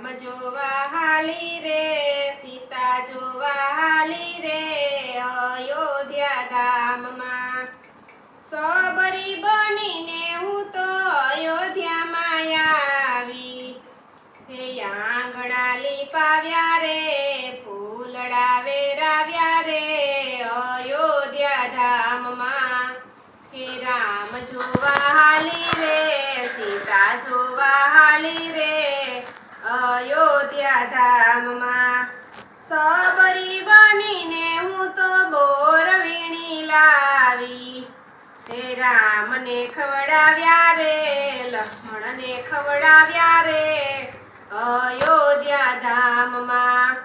રામ જોવા હાલી રે, સીતા જોવા હાલી રે, અયોધ્યા ધામમાં. સબરી બનીને હું તો અયોધ્યામાં આવી. હે આંગણા લીપાવ્યા રે ફૂલડા વેરાવ્યા રે, અયોધ્યા ધામમાં. હે રામ જોવા હાલી રે, સીતા જોવા હાલી રે અયોધ્યા ધામમાં. સબરી બનીને હું તો બોર વીણી લાવી. હે રામને ખવડાવ્યા રે, લક્ષ્મણને ખવડાવ્યા રે. અયોધ્યા ધામમાં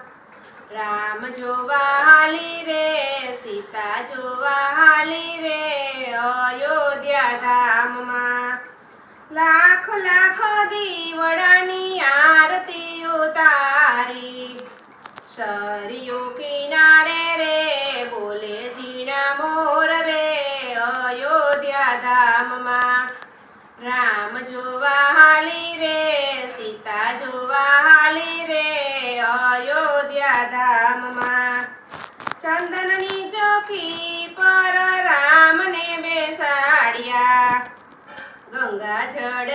રામ જોવા હાલી રે, સીતા જોવા હાલી રે. અયોધ્યા ધામમાં લાખ લાખ દીવડાની શરીયો કિનારે રે બોલે જીણા મોર રે અયોધ્યા ધામમાં રામ જોવા હાલી રે સીતા જોવા હાલી રે અયોધ્યા ધામમાં ચંદનની ચોકી પર રામને બેસાડ્યા ગંગા જળ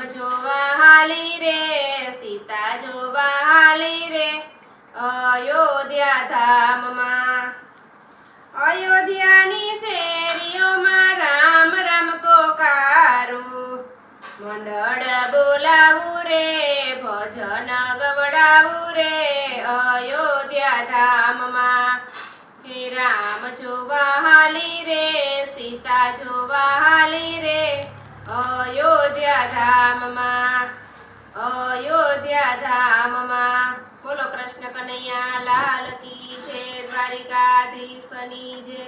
રામ જોવા હાલી રે, સીતા જોવા હાલી રે, અયોધ્યા ધામમાં. અયોધ્યાની શેરીઓમાં રામ રામ પોકારું, મંડળ બોલાવું રે, ભજન ગવડાવું રે, અયોધ્યા ધામમાં. હે રામ જોવા હાલી રે, સીતા જોવા હાલી રે અયોધ્યા ધામમાં અયોધ્યા ધામમાં બોલો કૃષ્ણ કનૈયા લાલ કી છે દ્વારિકાધીશની જય.